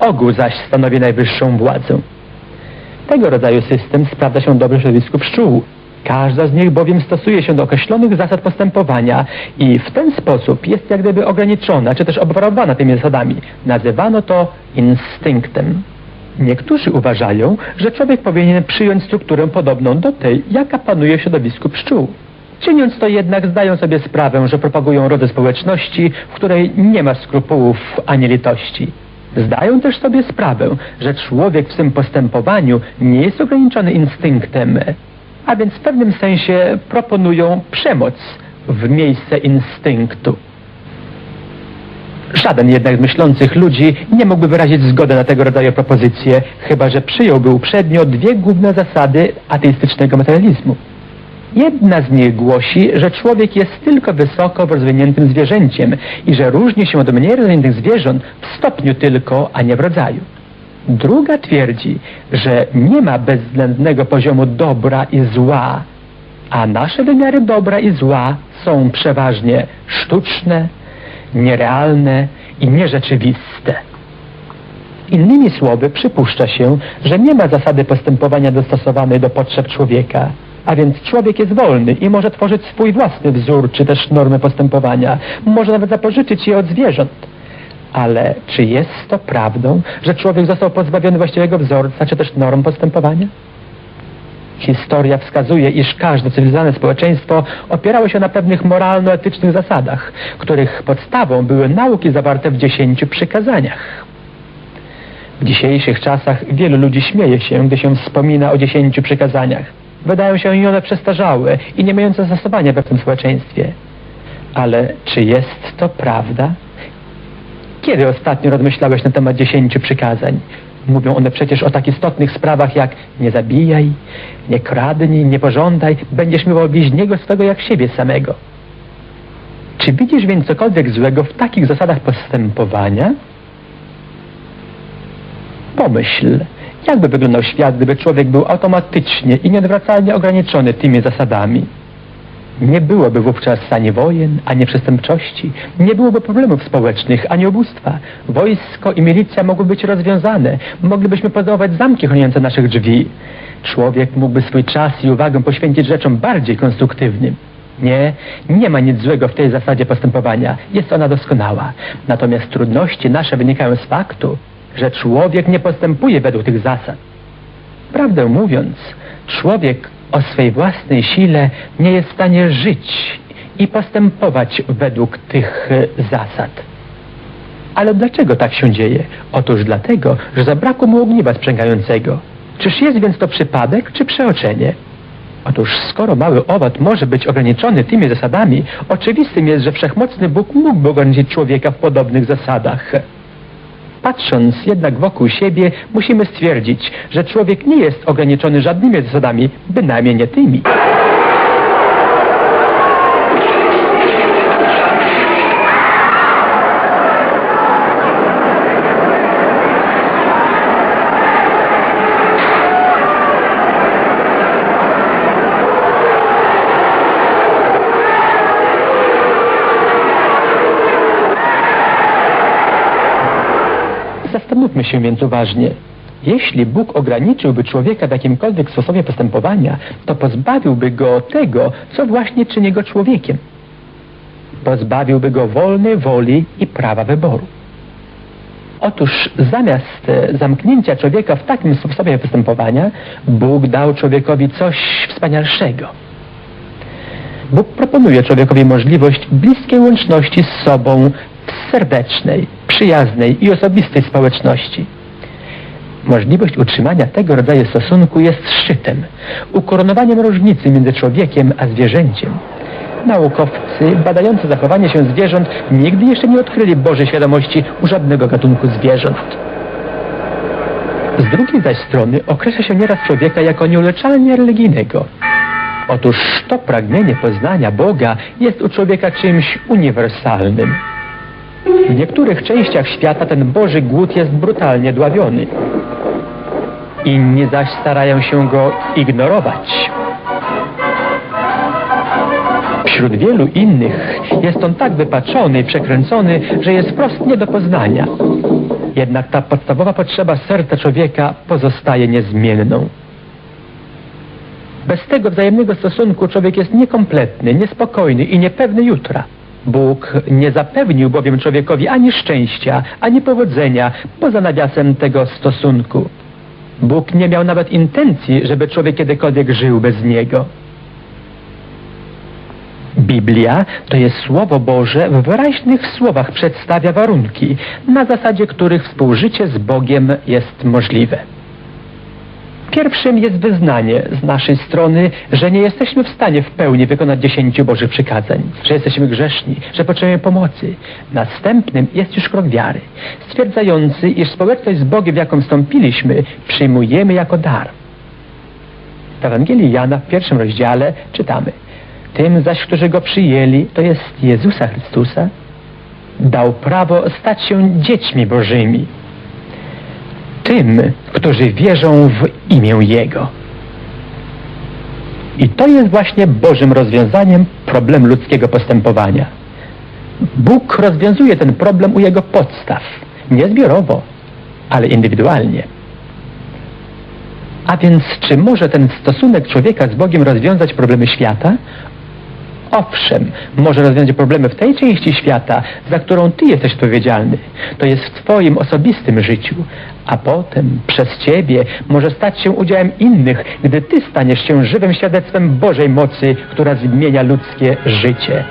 ogół zaś stanowi najwyższą władzę. Tego rodzaju system sprawdza się dobrze w środowisku pszczół. Każda z nich bowiem stosuje się do określonych zasad postępowania i w ten sposób jest jak gdyby ograniczona, czy też obwarowana tymi zasadami. Nazywano to instynktem. Niektórzy uważają, że człowiek powinien przyjąć strukturę podobną do tej, jaka panuje w środowisku pszczół. Czyniąc to jednak zdają sobie sprawę, że propagują rodzaj społeczności, w której nie ma skrupułów ani litości. Zdają też sobie sprawę, że człowiek w swym postępowaniu nie jest ograniczony instynktem, a więc w pewnym sensie proponują przemoc w miejsce instynktu. Żaden jednak z myślących ludzi nie mógłby wyrazić zgody na tego rodzaju propozycje, chyba że przyjąłby uprzednio dwie główne zasady ateistycznego materializmu. Jedna z nich głosi, że człowiek jest tylko wysoko rozwiniętym zwierzęciem i że różni się od mniej rozwiniętych zwierząt w stopniu tylko, a nie w rodzaju. Druga twierdzi, że nie ma bezwzględnego poziomu dobra i zła, a nasze wymiary dobra i zła są przeważnie sztuczne, nierealne i nierzeczywiste. Innymi słowy, przypuszcza się, że nie ma zasady postępowania dostosowanej do potrzeb człowieka, a więc człowiek jest wolny i może tworzyć swój własny wzór czy też normy postępowania, może nawet zapożyczyć je od zwierząt. Ale czy jest to prawdą, że człowiek został pozbawiony właściwego wzorca czy też norm postępowania? Historia wskazuje, iż każde cywilizowane społeczeństwo opierało się na pewnych moralno-etycznych zasadach, których podstawą były nauki zawarte w dziesięciu przykazaniach. W dzisiejszych czasach wielu ludzi śmieje się, gdy się wspomina o dziesięciu przykazaniach. Wydają się im one przestarzałe i nie mające zastosowania w tym społeczeństwie. Ale czy jest to prawda? Kiedy ostatnio rozmyślałeś na temat dziesięciu przykazań? Mówią one przecież o tak istotnych sprawach jak nie zabijaj, nie kradnij, nie pożądaj, będziesz miał bliźniego swego jak siebie samego. Czy widzisz więc cokolwiek złego w takich zasadach postępowania? Pomyśl, jakby wyglądał świat, gdyby człowiek był automatycznie i nieodwracalnie ograniczony tymi zasadami? Nie byłoby wówczas ani wojen, ani przestępczości, nie byłoby problemów społecznych, ani ubóstwa. Wojsko i milicja mogły być rozwiązane, moglibyśmy podawać zamki chroniące naszych drzwi. Człowiek mógłby swój czas i uwagę poświęcić rzeczom bardziej konstruktywnym. Nie, nie ma nic złego w tej zasadzie postępowania. Jest ona doskonała. Natomiast trudności nasze wynikają z faktu, że człowiek nie postępuje według tych zasad. Prawdę mówiąc, człowiek o swej własnej sile nie jest w stanie żyć i postępować według tych e, zasad. Ale dlaczego tak się dzieje? Otóż dlatego, że zabrakło mu ogniwa sprzęgającego. Czyż jest więc to przypadek, czy przeoczenie? Otóż skoro mały owad może być ograniczony tymi zasadami, oczywistym jest, że wszechmocny Bóg mógłby ograniczyć człowieka w podobnych zasadach. Patrząc jednak wokół siebie, musimy stwierdzić, że człowiek nie jest ograniczony żadnymi zasadami, bynajmniej nie tymi. Się więc uważnie. Jeśli Bóg ograniczyłby człowieka w jakimkolwiek sposobie postępowania, to pozbawiłby go tego, co właśnie czyni go człowiekiem. Pozbawiłby go wolnej woli i prawa wyboru. Otóż zamiast e, zamknięcia człowieka w takim sposobie postępowania, Bóg dał człowiekowi coś wspanialszego. Bóg proponuje człowiekowi możliwość bliskiej łączności z sobą w serdecznej, przyjaznej i osobistej społeczności. Możliwość utrzymania tego rodzaju stosunku jest szczytem, ukoronowaniem różnicy między człowiekiem a zwierzęciem. Naukowcy badający zachowanie się zwierząt nigdy jeszcze nie odkryli Bożej świadomości u żadnego gatunku zwierząt. Z drugiej zaś strony określa się nieraz człowieka jako nieuleczalnie religijnego. Otóż to pragnienie poznania Boga jest u człowieka czymś uniwersalnym. W niektórych częściach świata ten Boży głód jest brutalnie dławiony. Inni zaś starają się go ignorować. Wśród wielu innych jest on tak wypaczony i przekręcony, że jest wprost nie do poznania. Jednak ta podstawowa potrzeba serca człowieka pozostaje niezmienną. Bez tego wzajemnego stosunku człowiek jest niekompletny, niespokojny i niepewny jutra. Bóg nie zapewnił bowiem człowiekowi ani szczęścia, ani powodzenia poza nawiasem tego stosunku. Bóg nie miał nawet intencji, żeby człowiek kiedykolwiek żył bez niego. Biblia to jest Słowo Boże w wyraźnych słowach przedstawia warunki, na zasadzie których współżycie z Bogiem jest możliwe. Pierwszym jest wyznanie z naszej strony, że nie jesteśmy w stanie w pełni wykonać dziesięciu Bożych przykazań, że jesteśmy grzeszni, że potrzebujemy pomocy. Następnym jest już krok wiary, stwierdzający, iż społeczność z Bogiem, w jaką wstąpiliśmy, przyjmujemy jako dar. W Ewangelii Jana w pierwszym rozdziale czytamy Tym zaś, którzy Go przyjęli, to jest Jezusa Chrystusa, dał prawo stać się dziećmi Bożymi tym, którzy wierzą w imię Jego. I to jest właśnie Bożym rozwiązaniem problemu ludzkiego postępowania. Bóg rozwiązuje ten problem u jego podstaw, nie zbiorowo, ale indywidualnie. A więc czy może ten stosunek człowieka z Bogiem rozwiązać problemy świata? Owszem, może rozwiązać problemy w tej części świata, za którą Ty jesteś odpowiedzialny. To jest w Twoim osobistym życiu. A potem przez Ciebie może stać się udziałem innych, gdy Ty staniesz się żywym świadectwem Bożej mocy, która zmienia ludzkie życie.